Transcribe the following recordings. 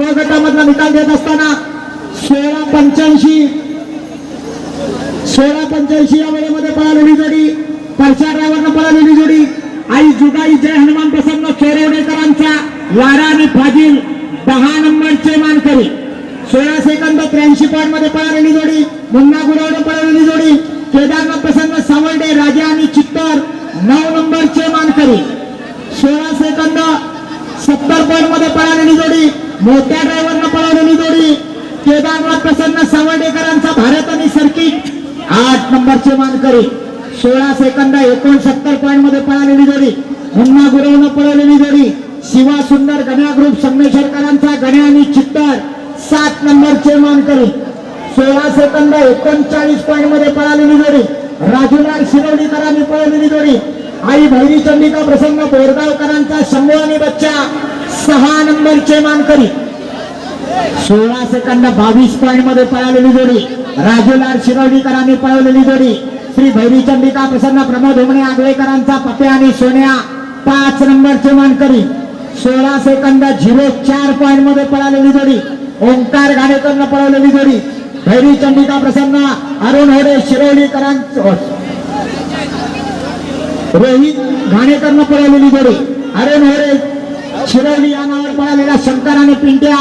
क गटामधला निकाल देत असताना सोळा पंच्याऐंशी सोळा पंच्याऐंशी या वेळेमध्ये पळालेली जोडी. परशा ड्रायव्हरनं पळालेली जोडी. आई जुगाई जय हनुमान प्रसन्न खेरवडेकरांचा लारा आणि फाजील दहा नंबरचे मानकरी. सोळा सेकंद त्र्याऐंशी पॉईंटमध्ये पळालेली जोडी. मुन्ना गुरावडे पळालेली जोडी केदारनाथ प्रसन्न सावर्डे राजा आणि चित्तर नऊ नंबरचे मानकरी सोळा सेकंद सत्तर पॉईंटमध्ये पळालेली जोडी मोठ्या ड्रायव्हरनं पळवलेली जोडी. केदारनाथ प्रसन्न सावर्डेकरांचा भारत आणि सर्किट आठ नंबरचे मानकरी. सोळा सेकंद एकोणसत्तर पॉईंटमध्ये पळालेली जोडी. मुन्ना गुरवनं पळवलेली जोडी. शिवा सुंदर गण्या ग्रुप संगमेश्वरकरांचा गण्या आणि चित्तर. सात नंबरचे मानकरी. सोळा सेकंद एकोणचाळीस पॉईंटमध्ये पळालेली जोडी. राजूलाल शिरवडीकरांनी पळवलेली जोडी. आई भैरी चंडिका प्रसन्न बोरगावकरांचा शंभू आणि बच्चा. सहा नंबरचे मानकरी सोळा सेकंद बावीस पॉईंटमध्ये पळालेली जोडी. राजूलाल शिरोडीकरांनी पळवलेली जोडी. श्री भैरी चंडिका प्रसन्न प्रमोद होमणे आगळेकरांचा पपे आणि सोन्या पाच नंबरचे मानकरी सोळा सेकंद झिरो चार पॉईंटमध्ये पळालेली जोडी. ओंकार घाणेकरनं पळवलेली जोडी. भैरी चंडिका प्रसन्न अरुण होडे शिरवलीकरांचं रोहित घाणेकरनं पळवलेली जोडी. अरुण होडे शिरवली या नावावर पळालेला शंकर आणि पिंट्या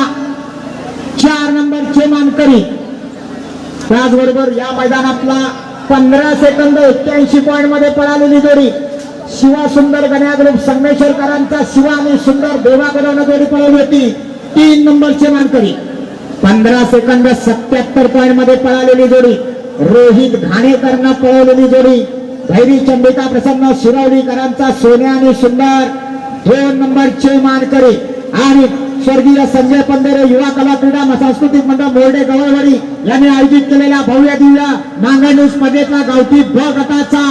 चार नंबरचे मानकरी त्याचबरोबर या मैदानातला पंधरा सेकंद एक्क्याऐंशी पॉईंटमध्ये पळालेली जोडी शिवा सुंदर गण्या ग्रुप संगमेश्वरकरांचा शिवा आणि सुंदर देवाकडून जोडी पळवली होती. तीन नंबरचे मानकरी पंधरा सेकंद सत्याहत्तर पॉईंटमध्ये पळालेली जोडी रोहित घाणेकरनं पळवलेली जोडी. भैरी चंडिका प्रसन्न शिरवलीकरांचा सोन्या आणि सुंदर दोन नंबरचे मानकरी आणि स्वर्गीय संजय पंधेरे युवा कला क्रीडा सांस्कृतिक मंडळ बोर्डे गवळवाडी यांनी आयोजित केलेल्या भव्य दिव्य नांगण स्पर्धेतला गावठी ब गटाचा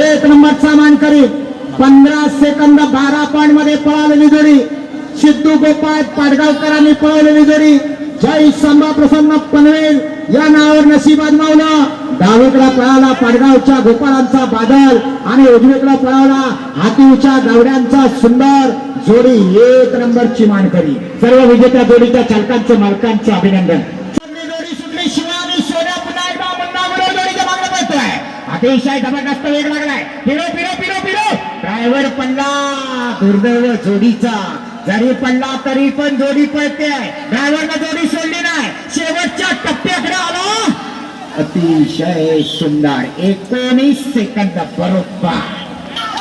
एक नंबरचा मानकरी. पंधरा सेकंद बारा पॉईंटमध्ये पळालेली जोडी. सिद्धू गोपाळ पाडगावकरांनी पळवलेली जोडी. जय संभा प्रसन्न पनवेल या नावावर नशीब आजमावलं. माडगावच्या गोपाळांचा बादल आणि उजवीकडे पळाला हातीच्या गावड्यांचा सुंदर जोडी एक नंबरची मानकरी. सर्व विजेत्या जोडीच्या चालकांचं मालकांचं अभिनंदन. अतिशय जबरदस्त वेग लागलाय. पिरो पिरो पिरो पिरो ड्रायव्हर पडला दुर्दैव जोडीचा. जरी पडला तरी पण जोडी पळते. ड्रायव्हरला जोडी अतिशय सुंदर. एकोणीस सेकंद बरोबर.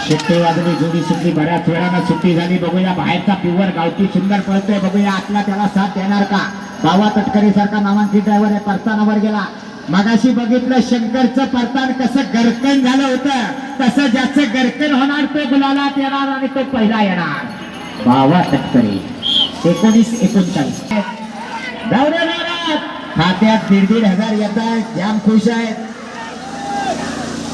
सुट्टी वाजली जोडी सुटली बऱ्याच वेळानं सुट्टी झाली. बघूया बाहेरचा पिवर गावठी सुंदर पळतोय. बघूया आतला त्याला साथ देणार का? बाबा तटकरी सारखा नामांकित ड्रायव्हर आहे. परतानावर गेला. मगाशी बघितलं शंकरचं परतान कसं गरकन झालं होतं. तसं ज्याचं गरकन होणार तो गुलालात येणार आणि तो पहिला येणार. बाबा तटकरी. एकोणीस एकोणचाळीस. जाऊ खात्यात दीड दीड हजार येत आहेत जाम खुश आहेत.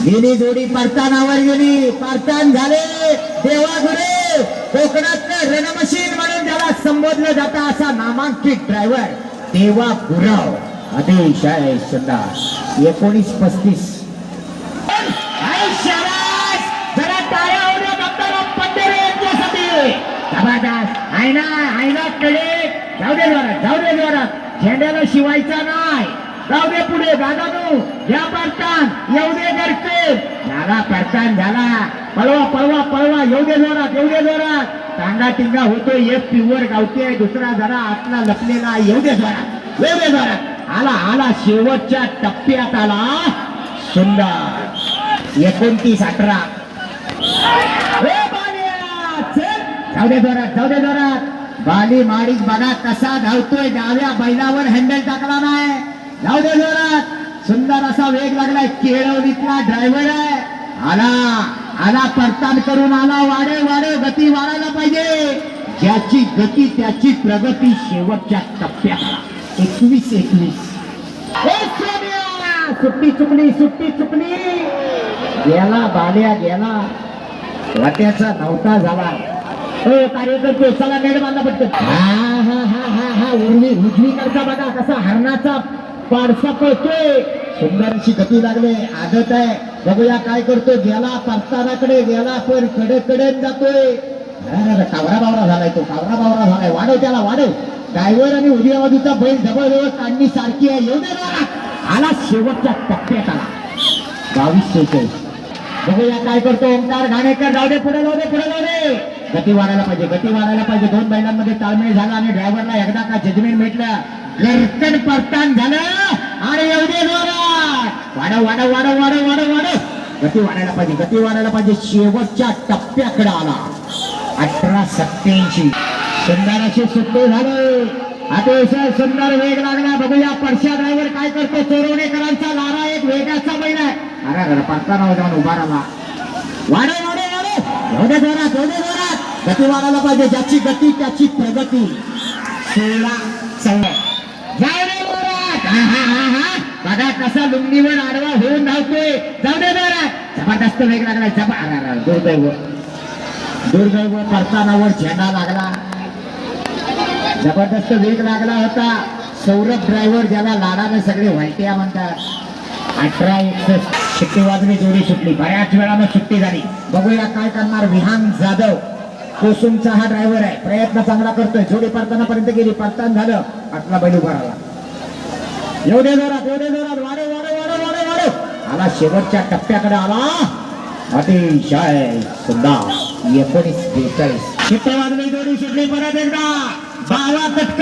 गेली जोडी परतानावर गेली परतान झाले. देवागुरे कोकणातलं रणमशीन म्हणून त्याला संबोधलं जातं असा नामांकित ड्रायव्हर देवा गुराव. अतिशय सुंदर एकोणीस पस्तीस. आहे ना आहे ना कडे. जाऊ दे जोरात जाऊ दे जोरात झेंड्याला शिवायचा नाही. जाऊ दे पुढे दादानू. या परतान येऊ दे गरके झाला परतान झाला. पळवा पळवा पळवा. येऊ दे जोरात येऊ दे जोरात. टांगा टिंगा होतो एक पिवर गावते दुसरा जरा आतला लपलेला येऊ दे जोरात. येऊ दे जोरात. आला आला. शेवटच्या टप्प्यात आला. सुंदर. एकोणतीस अठरा. जाऊ दे जोरात जाऊ दे जोरात. बाली माडीक बघा कसा धावतोय. डाव्या बैलावर हँडल टाकला नाही. धाव दे जोरात. सुंदर असा वेग लागलाय. केळवलीतला ड्रायव्हर आहे. आला. आला परतान करून आला. वाडे वाडे गती वाढायला पाहिजे. ज्याची गती त्याची प्रगती शेवटच्या टप्प्याला एकवीस एकवीस. सुट्टी चुकली सुट्टी चुकली. गेला बाल्या गेला. वाट्याचा नव्हता झाला. हो कार्यकर्ते चला मेड बांधा पटकन. हा हा हा हा हा उर्वी उजवीकडचा बघा कसा हरणाचा पारसा पळतोय. सुंदर अशी गती लागले आदत आहे. बघूया काय करतो गेला परतानाकडे गेला पण कडे कडे जातोय कावरा बावरा झालाय तो कावरा बावरा झालाय. वाढव त्याला वाढव. ड्रायव्हर आणि उजव्या बाजूचा बैल जवळजवळ काढणी सारखी आहे. येऊ दे आला. शेवटच्या टप्प्यात आला. बावीस बघूया काय करतो ओंकार घाणेकर. जाऊ दे पुढे जाऊ दे पुढे जाऊ दे. गती वाढायला पाहिजे गती वाढायला पाहिजे. दोन बैलांमध्ये ताळमेळ झाला आणि ड्रायव्हरला एकदा का जजमेंट भेटलं. गरकन परतान झालं आणि एवढे जोरात. वाढव वाढव वाढव वाढव वाढव वाढव. गती वाढायला पाहिजे गती वाढायला पाहिजे. शेवटच्या टप्प्याकडे आला. अठरा सत्याऐंशी सुंदर असे सुट्टे झाले. अतिशय सुंदर वेग लागला. बघूया परशा ड्रायव्हर काय करतो. चोरवणेकरांचा लारा एक वेगाचा बैल आहे. अरे परताना पडताना जाऊन उभा राहिला. वाढव वाढव वाढव. एवढे जोरात एवढे जोरात. गती वाढायला पाहिजे ज्याची गती त्याची प्रगती. सोळा चौदा. जाऊ दे हा, हा, हा, हा. बघा कसा लुंगीवर आडवा होऊन धावतोय. जाऊ दे जोरात जबरदस्त वेग लागला जबा दुर्दैव. दुर्दैव परतानावर झेंडा लागला. जबरदस्त वेग लागला होता. सौरभ ड्रायव्हर ज्याला लाडाने सगळे व्हायटिया म्हणतात. अठरा एकसष्ट सुट्टी वाजली जोडी सुटली. बऱ्याच वेळानं सुट्टी झाली. बघूया काय करणार विहान जाधव. कोसुमचा हा ड्रायव्हर आहे. प्रयत्न चांगला करतोय. जोडी परताना पर्यंत गेली. परतान झालं. आतला बैल उभा राहिला. एवढे जोरात एवढे जोरात. वाढव वाढव वाढव वाढव वाढव. आला शेवटच्या टप्प्याकडे आला. अतिशय सुंदर. एकोणीस बेचाळीस. शिट्टे वाजली जोडी सुटली परत एकदा. बावा दे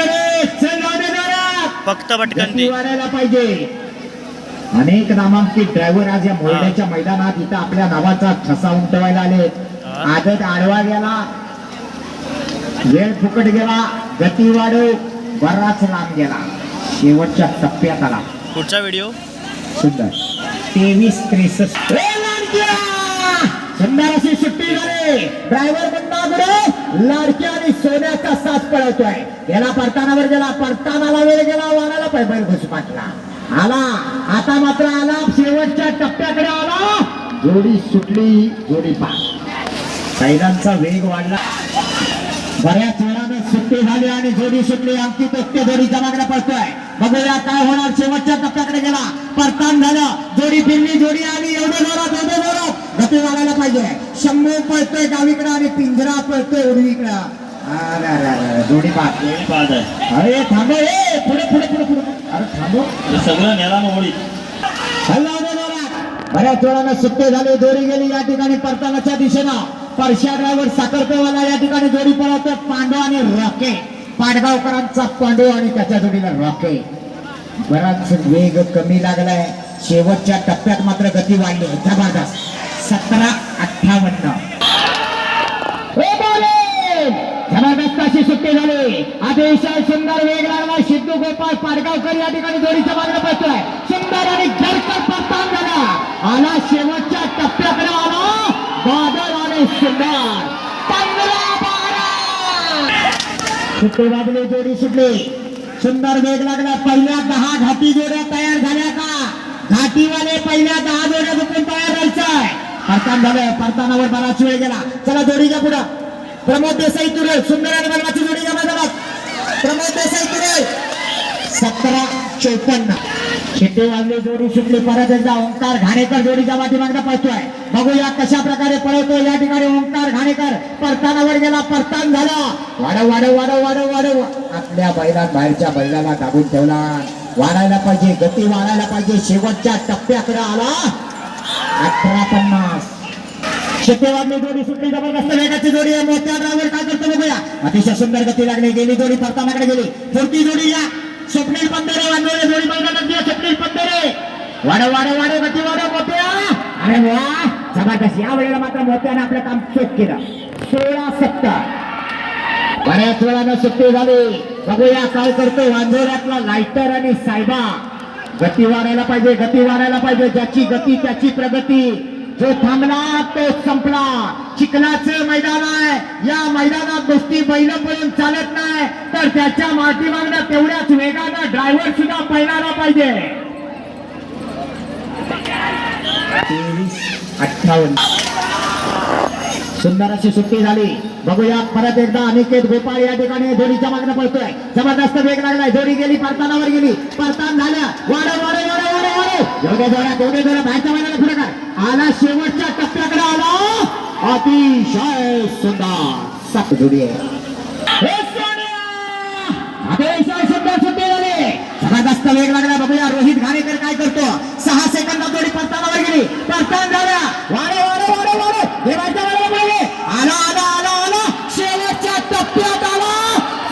जोरात. फक्त पटकन वाढायला पाहिजे. अनेक नामांकित ड्रायव्हर आज या मोरड्याच्या मैदानात इथं आपल्या नावाचा ठसा उमटवायला आले. आदत आडवा गेला. वेळ फुकट गेला गती वाढव बराच लांब गेला. शेवटच्या टप्प्यात आला. पुढचा व्हिडिओ सुंदर. तेवीस त्रेसष्ट! सुंदर अशी सुट्टी झाली ड्रायव्हर बंदागडे लाडक्या आणि सोन्याचा साथ पळवतोय. गेला परतानावर गेला परतानाला वेळ गेला वाढायला पाय बैल घुसपाटला आला. आता मात्र आला. शेवटच्या टप्प्याकडे आला. जोडी सुटली जोडी पा कैलांचा वेग वाढला. बऱ्याच वेळानं सुट्टी झाली आणि जोडी सुटली. अंकित ओक्ते जोडीच्या मागण्या पडतोय बघूया काय होणार. शेवटच्या टप्प्याकडे गेला. परतान झालं. जोडी फिरली. जोडी आली. एवढे जोरात एवढे जोरात. गती वाढायला पाहिजे. शंभू पळतोय डावीकडे आणि पिंजरा पळतोय उडवीकडे जोडी पाहत अरे थांबो ए पुढे पुढे पुढे पुढे. अरे थांबो सगळं नेला मोडी हल्ला. बऱ्याच वेळानं सुट्टे झाले. दोरी गेली या ठिकाणी. परतानाच्या दिशेनं. परशा ड्रायव्हर साखरपेवाला या ठिकाणी जोडी पळवतो पांडू आणि रॉके. पाडगावकरांचा पांडू आणि त्याच्या जोडीला रॉके. बराच वेग कमी लागलाय. शेवटच्या टप्प्यात मात्र गती वाढली. आहे. जबरदस्त सतरा अठ्ठावन्न. जबरदस्त अशी सुट्टी झाली. अतिशय सुंदर वेग लागला सिद्धू गोपाळ पाडगावकर या ठिकाणी जोडीच्या मागणं बसतोय सुंदर आणि गरकर परतान झाला. आला शेवटच्या टप्प्याकडे आला. सुंदर पंधरा बारा. सुट्टी जोडी सुटले. सुंदर वेग लागला. पहिल्या दहा घाटी जोड्या तयार झाल्या का? घाटीवाले पहिल्या दहा जोड्या चुकून तयार व्हायचंय. परतान झालं परतानावर बराच वेळ गेला. चला जोडी घ्या पुढं. प्रमोद देसाई तुरे सुंदर आणि बलवाची जोडी घ्या माझ्या प्रमोद देसाई तुरे सतरा चौपन्न. शिट्टी वाजली जोडी सुटली परत एकदा ओंकार घाणेकर जोडीच्या पाठीमागनं पळतोय. बघूया कशा प्रकारे पळवतो या ठिकाणी ओंकार घाणेकर परतानावर गेला परतान झाला. वाढव वाढव वाढव वाढव वाढव. आपल्या बैलात बाहेरच्या बैलाला दाबून ठेवला. वाढायला पाहिजे गती वाढायला पाहिजे. शेवटच्या टप्प्याकडे आला. अठरा पन्नास. शेतेवाडली जोडी सुटली जबरदस्त वेगाची जोडी आहे. मोठ्या ड्रायव्हर काय करतो बघूया. अतिशय सुंदर गती लागली. गेली जोडी परतानाकडे गेली. पुढची जोडी या. स्वप्नील पंधरे वाढवले जोडी मैदानात घ्या स्वप्नील पंधरे. वाढव वाढव वाढव गती वाढव मोत्या. अरे वा जबरदस्त. या वेळेला मात्र मोत्याने आपलं काम चोख केलं. सोळा सत्ता. बऱ्याच वेळानं सुट्टी झाली. बघूया काय करतो वांजोऱ्यातला लायटर आणि सायबा. गती वाढायला पाहिजे गती वाढायला पाहिजे. ज्याची गती त्याची प्रगती. जो थांबला तो संपला. चिखलाचं मैदान आहे. या मैदानात गोष्टी बैल पळून चालत नाही. तर त्याच्या मागणं तेवढ्याच वेगानं ड्रायव्हर सुद्धा पळणारा पाहिजे. अठ्ठावन्न. सुंदर अशी सुट्टी झाली. बघूया परत एकदा अनिकेत गोपाळ या ठिकाणी जोडीच्या मागणं पळतोय. जबरदस्त वेग लागलाय. जोडी गेली परतानावर गेली. परतान झाल्या. वाढव वाढव वाढव वाढव वाढव. एवढ्या जोड्या एवढ्या जोड्या बाहेरच्या मैदानात पुढे काय? आला शेवटच्या टप्प्याकडे आला. अतिशय सुंदर सात जोडी आहे हे सोन्या! अबे वेग लागला बघूया. रोहित घाणेकर काय करतो? सहा सेकंदात जोडी परतानावर गेली. परतान झाल्या वारे वारे वारे वारे देवाच्या वारे पाहिजे. आला आला आला आला. शेवटच्या टप्प्यात आला.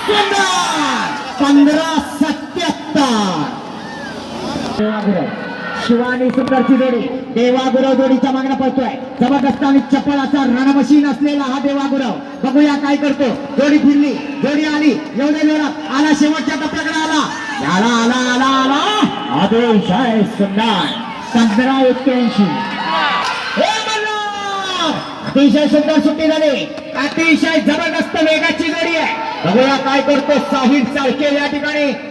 सुंदर. पंधरा सत्याहत्तर. शिवानी सुंदरची जोडी. देवागुरव जोडीचा मागणं पळतोय. जबरदस्त आणि चपळ असा रणमशीन असलेला हा देवागुरव. बघूया काय करतो. जोडी फिरली. जोडी आली. एवढे जोरात. आला शेवटच्या टप्प्याकडे आला. आला आला आला आला. आदेश आहे सुंदर. पंधरा एक्क्याऐंशी. हे अतिशय सुंदर सुट्टी झाली. अतिशय जबरदस्त वेगाची जोडी आहे. बघूया काय करतो साहिब चालके या ठिकाणी.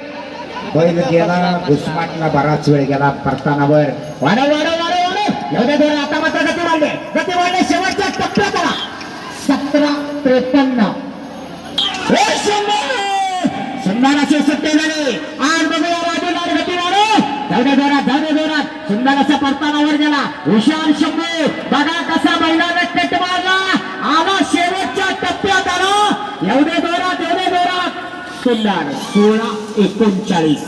बैल गेला उस्मानला बराच वेळ गेला परतानावर वाढव वाढव वाढव वाढव. एवढ्या दोन आता मात्र गती वाढले. गती वाढले. शेवटच्या टप्प्यात आला. सतरा त्रेपन्न. सुंदराचे शंभर! झाले. आज बघूया बाजूला गती वाढव जाऊदे दोरात जाऊदे दोरात सुंदराचा असा परतानावर गेला. हुशार शंभू. बघा कसा बैलाने कट मारला. आला शेवटच्या टप्प्यात आला. एवढे दोरात एवढे दोरात सुंदर सोळा एकोणचाळीस.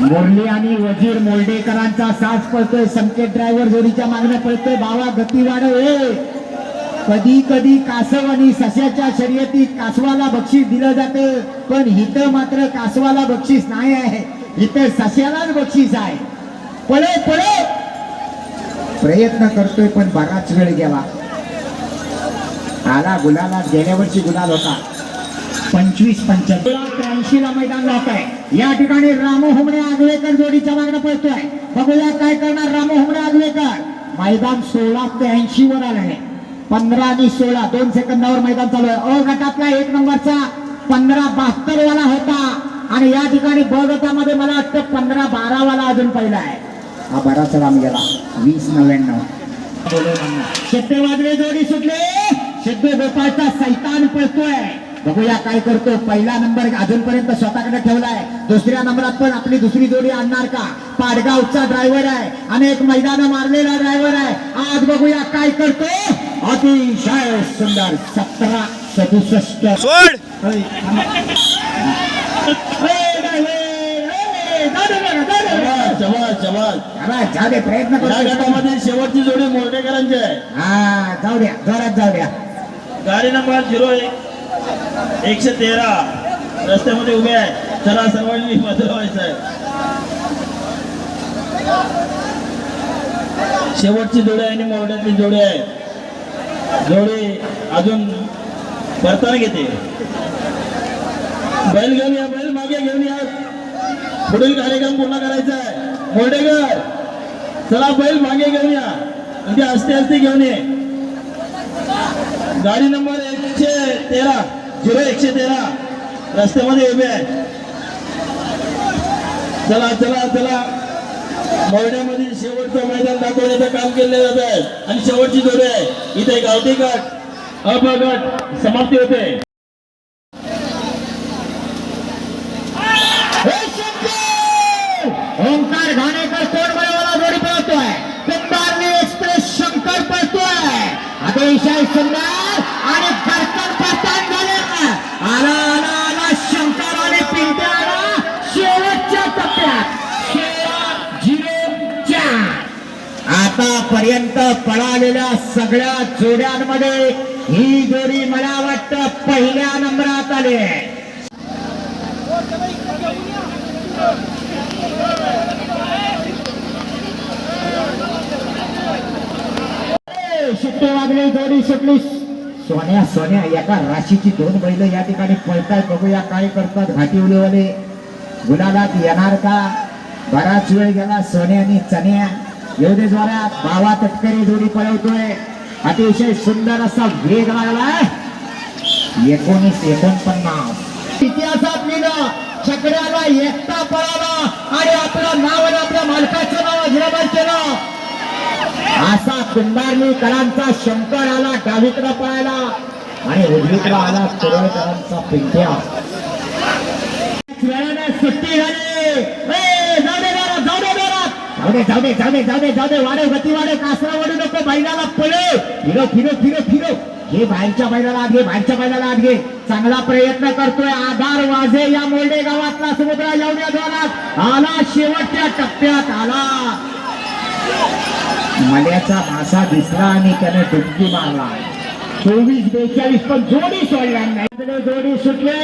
मुरली आणि वजीर मोल्डेकरांचा साथ पळतोय. संकेत ड्रायव्हर जोडीच्या मागण्या पळतोय. बावा गती वाढव हे कधी कधी कासव आणि सस्याच्या शर्यतीत कासवाला बक्षीस दिलं जात. पण इथं मात्र कासवाला बक्षीस नाही आहे. इथं सस्यालाच बक्षीस आहे. पळे पळे. प्रयत्न करतोय पण बराच वेळ गेला. आला गुलाला गेल्या वर्षी गुलाल होता. पंचवीस पंच्याण्णव ला मैदान जात आहे. या ठिकाणी रामो हुमणे आगवेकर जोडीच्या मागणं पळतोय. बघूया काय करणार रामो हुमणे आगवेकर. मैदान सोळा ते ऐंशी वर आलं आहे पंधरा आणि सोळा दोन सेकंदावर मैदान चालू आहे. अ गटातला एक नंबरचा पंधरा बहात्तर वाला होता. आणि या ठिकाणी ब गटामध्ये मला वाटतं पंधरा बारा वाला अजून पहिला आहे. हा बराच लांब गेला. वीस नव्याण्णव. शेट्टे वाजले जोडी सुटले. सिद्धू गोपाळचा सैतान पळतोय. बघूया काय करतो. पहिला नंबर अजूनपर्यंत स्वतःकडे ठेवलाय. दुसऱ्या नंबरात पण आपली दुसरी जोडी आणणार का? पाडगावचा ड्रायव्हर आहे. अनेक मैदान मारलेला ड्रायव्हर आहे. आज बघूया काय करतो. अतिशय सुंदर. सतरा सदुसष्ट. जाऊ दे प्रयत्न गटामध्ये शेवटची जोडी मोर्टेकरांची आहे. हा जाऊ द्या. जोरात जाऊ द्या. गाडी नंबर झिरो एक. एकशे तेरा रस्त्यामध्ये उभे आहे. चला सर्वांनी बाजूला व्हायचं आहे. शेवटची जोडी आहे आणि मोर्ड्यातली जोडी आहे. जोडी अजून परताना घेते. बैल घेऊन या बैल मागे घेऊन या. पुढील कार्यक्रम पूर्ण करायचा आहे. मोर्डेकर चला बैल मागे घेऊन या. म्हणजे असते असते घेऊन ये. गाडी नंबर एकशे तेरा. झिरो एकशे तेरा. रस्त्यामध्ये उभे आहे. चला चला चला. मोर्ड्यामध्ये शेवटचं मैदान दाखवण्याचं काम केलं जात आहे. आणि शेवटची जोडी आहे. इथे गावठी गट अपगट समाप्ती होते. ओंकार घाणेकर आतापर्यंत पळालेल्या सगळ्या जोड्यांमध्ये ही जोडी मला वाटतं पहिल्या नंबरात आली आहे. शिट्टे वागले जोडी सुटली. सोन्या सोन्या एका राशीची दोन बैल या ठिकाणी पळताय. बघूया काय करतात घाटी उलेवाले. गुलालात येणार का? बराच वेळ गेला सोन्या आणि चण्या एवढे जोरात बावा तटकरी जोडी पळवतोय. अतिशय सुंदर असा वेग लागलाय. एकोणीस एकोणपन्नास. इतिहासात लिहिलं छकड्याला एकटा पळाला आणि आपलं नाव आणि आपल्या मालकाचं नाव अजराबाद केलं. असा कुंभारलीकरांचा शंकर आला डावीकडे पळायला आणि उजवीकडे आला कुरळकरांचा पिंट्या. सुट्टी झाली ए, जाऊ दे जरा, जाऊ दे जरा. जाऊ दे जाऊ दे जाऊ दे जाऊ दे जाऊ दे वाढव गती वाढव कासरा वाढू नको बैलाला पळे. फिरो फिरो फिरो फिरो. हे बाहेरच्या बैलाला आत घे बाहेरच्या बैलाला आत घे. चांगला प्रयत्न करतोय. आधार वाजे या मोल्डे गावातला समुद्रा एवढ्या जोरात आला शेवटच्या टप्प्यात आला. मल्याचा मासा दिसला आणि त्याने डुबकी मारला. चोवीस बेचाळीस पण जोडी सोडला नाही. जोडी सुटले.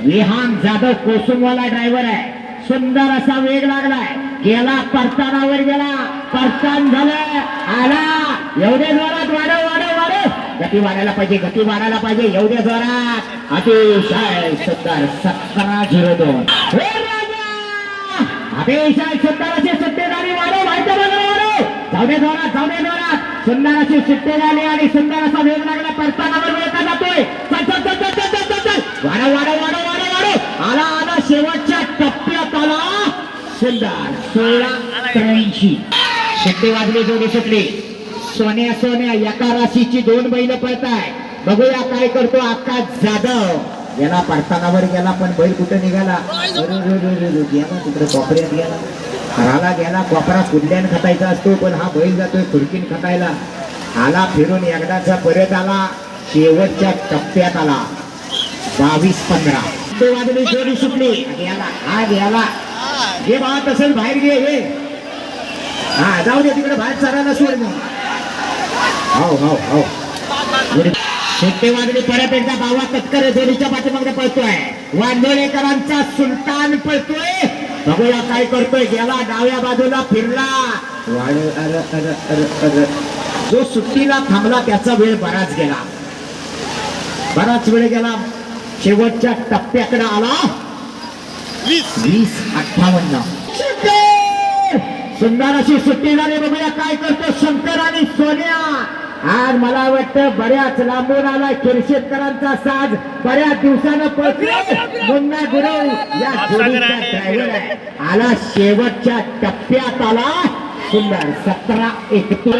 विहान जाधव कोसुमवाला ड्रायव्हर आहे. सुंदर असा वेग लागलाय. गेला परतानावर गेला परतान झालं आला. एवढ्या जोरात वाढव वाढव वाढव. गती वाढायला पाहिजे गती वाढायला पाहिजे एवढ्या जोरात. अतिशय सुंदर सतरा झिरो दोन. हो, अतिशय सुंदर सत्तेदारी वाढव माहिती बघा वाढव. जाऊदे जोरात जाऊदे जोरात. सुंदराची अशी सुट्टे झाली आणि सुंदर असा वेग लागला परतानावर सोळा त्र्याऐंशी. शिट्टी वाजले जोडी सुटली सोन्या सोन्या एका राशीची दोन बैल पळताय. बघूया काय करतो आकाश जाधव. याला परतानावर गेला पण बैल कुठे निघाला? गेला तिकडे कोपऱ्यात गेला. घराला गेला कोपरा कुंड्यान खतायचा असतो पण हा बैल जातोय खुडकीन खतायला आला फिरून एकदाचा परत आला शेवटच्या टप्प्यात आला. बावीस पंधरा. तो वाजली जोडी सुटली याला हा गेला. हे बाबा तसं बाहेर घे हे. हा जाऊ दे तिकडे बाहेर चरायला सोड मग. हो हो हो शेट्टे वाजले परत एकदा बावा तत्कर जोडीच्या पाठीमागे पळतोय. वांदोळेकरांचा सुलतान पळतोय. बघूया काय करतोय. गेला डाव्या बाजूला फिरला. वाढ अरे अरे. जो सुट्टीला थांबला त्याचा वेळ बराच गेला. बराच वेळ गेला. शेवटच्या टप्प्याकडे आला. वीस. अठ्ठावन्न. सुंदर अशी सुट्टी झाली बघूया काय करतो शंकर आणि सोन्या. आज मला वाटतं बऱ्याच लांबून आला शेतकऱ्यांचा साज. बऱ्याच दिवसानं पळतोय मुन्ना गुरव या जोडीचा ड्रायव्हर आहे. आला शेवटच्या टप्प्यात आला. सुंदर सतरा एकतीस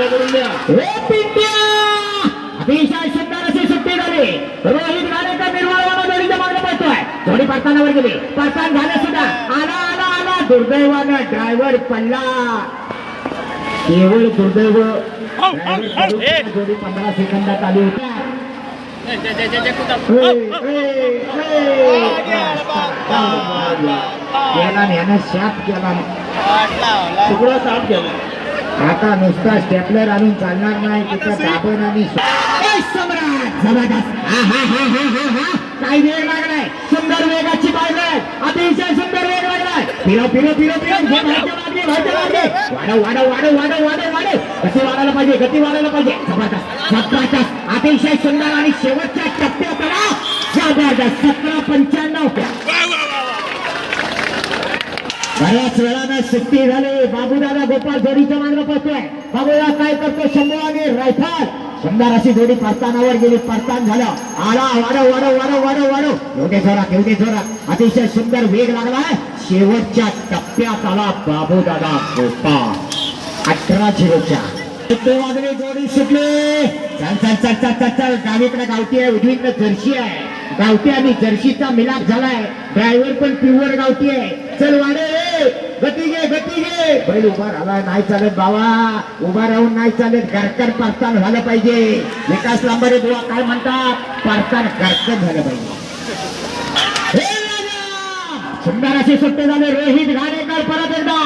अतिशय सुंदर अशी सुट्टी झाली. रोहित गाडेकर मागणे जोडी परतानावर गेली. परतान झाले सुद्धा. आला आला आला. दुर्दैवानं ड्रायव्हर पडला. केवळ दुर्दैव. जोडी पंधरा सेकंदात आली होती. शाप केला. तुकडा केला. आता नुसता स्टेपलर आणून चालणार नाही तिथं दाबण आणि सम्राट! जबरदस्त. हा, हा, हा, हा, हा, हा. काय वेग लागलाय सुंदर वेगाची पाहिजे अतिशय सुंदर वेग लागलाय. भाईच्या मागे भाईच्या मागे. वाढव वाढव वाढव वाढव वाढव वाढव. गती वाढायला पाहिजे गती वाढायला पाहिजे. जबरदस्त जबरदस्त. अतिशय सुंदर आणि शेवटच्या टप्प्यात आला. जबरदस्त. सतरा पंच्याण्णव. बऱ्याच वेळानं सुट्टी झाली. बाबूदादा गोपाळ जोडीच्या मागणं पळतोय बाबूदा काय करतो? शंभू आणि रायफल. सुंदर अशी जोडी प्रस्थानावर गेली. प्रस्थान झालं. आला वाढव वाढव वाढव वाढव वाढव. एवढे जोरात एवढे जोरात. अतिशय सुंदर वेग लागलाय. शेवटच्या टप्प्यात आला बाबूदादा गोपा अठरा झिरोच्या. सुट्टी जोडी सुटली. चल चल चल चल चल चल. डावीकडे आहे उजवीकडे जर्शी आहे. गावठी आणि जर्शीचा मिलाप झालाय. ड्रायव्हर पण प्युअर गावठी आहे. चल वाडे गती घे गती घे बैल उभा राहिला नाही चालत बाबा. उभा राहून नाही चालत घरकर परतान झालं पाहिजे. विकास लांबरे बुवा काय म्हणतात? परतान घरकर झालं पाहिजे. हे राजा! सुंदर अशी सुट्टी झाले रोहित घाणेकर परत एकदा.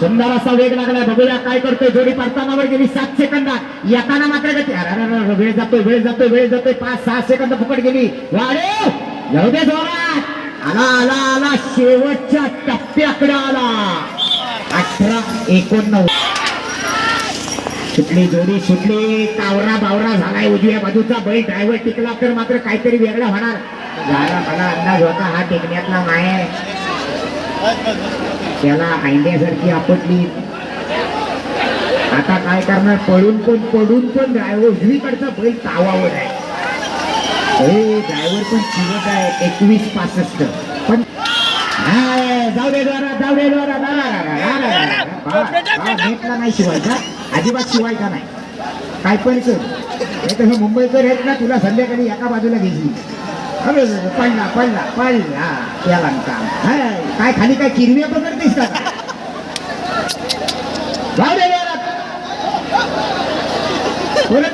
सुंदर असा वेग लागलाय बघूया काय करतोय. जोडी परतानावर गेली सात सेकंदात. येताना मात्र गती. वेळ जातोय वेळ जातोय वेळ जातोय. पाच सहा सेकंद फुकट गेली. वाढे जाऊ दे जोरात. आला आला आला शेवटच्या टप्प्याकडे आला. अठरा एकोणनव्वद. सुटली जोडी सुटली. कावरा बावरा झालाय उजव्या बाजूचा. बैल ड्रायव्हर टिकला तर मात्र काहीतरी वेगळं होणार. झाला मला अंदाज होता. हा टेकण्यातला नाही त्याला आयंड्यासारखी आपटली. आता काय करणार? पळून पण पडून पण ड्रायव्हर उजवीकडचा बैल तावावर आहे. ड्रायव्हर पण चिवत आहे. एकवीस पासष्ट. पण हाय, जाऊ दे द्वारा जाऊ दे द्वारा. रा, रा, नाही शिवायचा अजिबात शिवायचा नाही? काय पण कर. नाही तर मुंबईकर आहेत ना तुला संध्याकाळी एका बाजूला घेतली अरे पडला पडला पडला याला काम काय खाली काय किरव्या पकडतेस का? जाऊ दे द्वारा.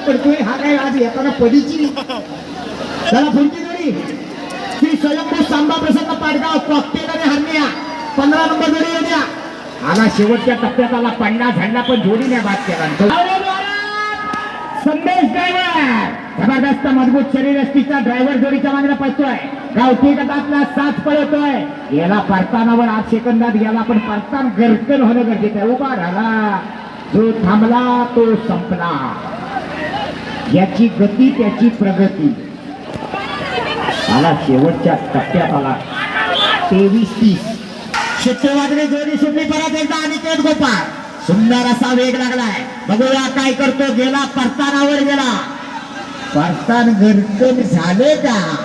पडतोय. हा काय आज येताना पडीची चला पुढची जोडी. श्री स्वयंभू सांबा प्रसन्न पाडगाव कॉकटेल आणि हरण्या पंधरा नंबर जोडी येऊ द्या आला शेवटच्या टप्प्यात आला पन्ना झंडा पण जोडीने बाद केला. संदेश ड्रायव्हर जबरदस्त मजबूत शरीर असतीचा ड्रायव्हर जोडीच्या मागणं पळतोय. गावठी गटातला साथ पळतोय. गेला परतानावर आठ सेकंदात गेला पण परतान गरकन होणं गरजेचं आहे. उभा राहिला जो थांबला तो संपला. याची गती त्याची प्रगती. मला शेवटच्या टप्प्यात आला. तेवीस तीस. शिट्टेवादने जोडी सुटली परत एकदा अनिकेत गोपाळ. सुंदर असा वेग लागलाय. बघूया काय करतो गेला परतानावर गेला. परतान गरकन झाले का?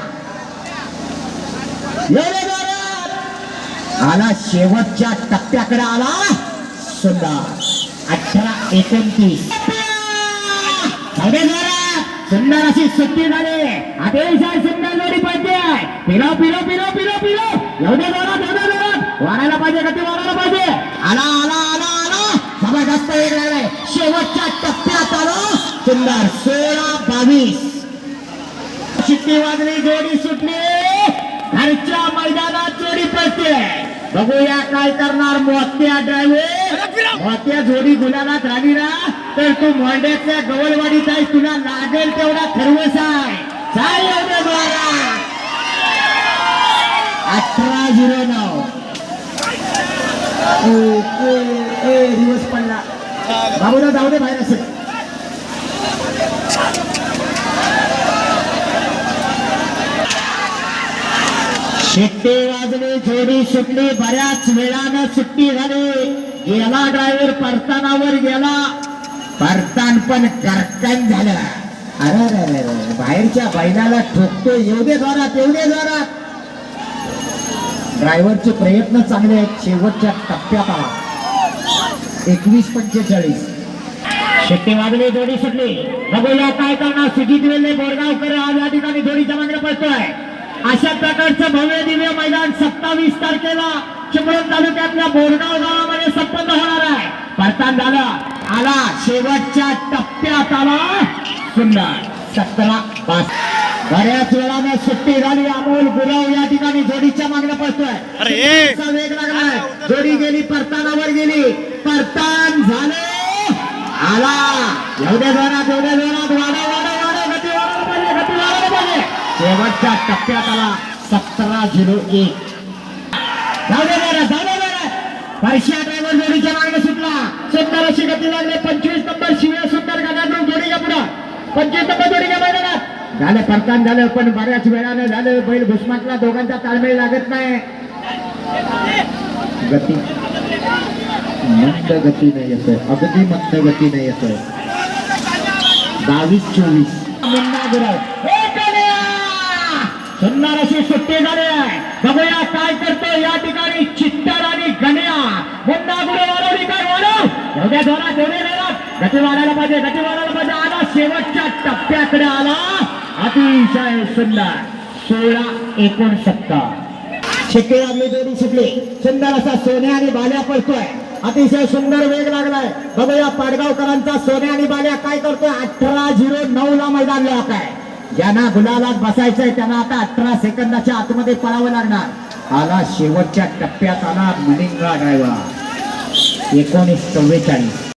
आला शेवटच्या टप्प्याकडे आला. सुंदर. अठरा एकोणतीस. सुंदर अशी सुट्टी झाली. अतिशय सुंदर जोडी पाहिजे पिलो पिलो पिलो पिलो पिलो. एवढे जोरात एवढ्या जोरात. वाढायला पाहिजे गती वाढायला पाहिजे. आला आला आला आला. जबरदस्त जास्त लागलाय शेवटच्या टप्प्यात आलो. सुंदर सोळा बावीस. शिट्टी वाजली जोडी सुटली. घरच्या मैदानात जोडी पडते बघूया काय करणार मोत्या ड्रायव्हर मोत्या जोडी गुलाबात राहिली ना. तर तू मोंड्यातल्या गवळवाडीत आहे तुला लागेल तेवढा खरवस आहे. चाल अठरा झिरो नऊ. दिवस पडला. बाबूला जाऊ दे बाहेर असेल शेट्टे वाजले जोडी सुटली बऱ्याच वेळानं सुट्टी झाली. गेला ड्रायव्हर परतानावर गेला. परतान पण करकन झालं. अरे अरे अरे बाहेरच्या बैलाला ठोकतो एवढे जोरात एवढे जोरात. ड्रायव्हरचे प्रयत्न चांगले आहेत. शेवटच्या टप्प्यात आला. एकवीस पंचेचाळीस. शेट्टी वाजले जोडी सुटली. बघूया काय करणार सुजित वेल्ले बोरगावकर आज या ठिकाणी जोडीच्या मागणी पडतोय अशा प्रकारचं भव्य दिव्य मैदान सत्तावीस तारखेला चिपळूण तालुक्यातल्या बोरगाव गावामध्ये संपन्न होणार आहे. परतान झालं. आला शेवटच्या टप्प्यात आला. सुंदर सतरा पाच. बऱ्याच वेळाने सुट्टी झाली. अमोल गुरव या ठिकाणी जोडीच्या मागण्या पडतोय वेग लागलाय. जोडी गेली परतानावर गेली. परतान झाले. आला. एवढ्या जोरात एवढ्या जोरात. वाढा वाढा वाढा गती वाढायला पाहिजे गती वाढायला पाहिजे. शेवटच्या टप्प्यात आला सतरा झिरो एक. जाऊ दे बरं जाऊ दे बरं. नंबर जोडीच्या मागे सुटला. सुंदर अशी गती लागले. पंचवीस नंबर शिवे सुंदर गणाकडून जोडीच्या पुढं. पंचवीस नंबर जोडीच्या मैदानात. झालं परतान झालं पण बऱ्याच वेळानं झालं. बैल घुसमाटला दोघांचा ताळमेळ लागत नाही. गती. मंद गती नाही येत अगदी मंद गती नाही येत बावीस चोवीस. सुंदर अशी सुट्टी झाली आहे. बघूया काय करतो या ठिकाणी चित्त आणि गण्या वाढवली काय वाढव. एवढ्या जोरात एवढ्या जोरात गती वाढायला पाहिजे गती वाढायला पाहिजे. आला शेवटच्या टप्प्याकडे आला. अतिशय सुंदर. सोळा एकोणसत्तर. शिट्टी आम्ही जोडी शिकले. सुंदर असा सोन्या आणि बाल्या पडतोय अतिशय सुंदर वेग लागलाय. बघूया पाडगावकरांचा सोन्या आणि बाल्या काय करतोय. अठरा झिरो नऊ ला मैदान लॉक आहे. ज्यांना गुलालात बसायचंय त्यांना आता अठरा सेकंदाच्या आतमध्ये पळावं लागणार. आला शेवटच्या टप्प्यात आला मलिंगा ड्रायव्हर एकोणीस चव्वेचाळीस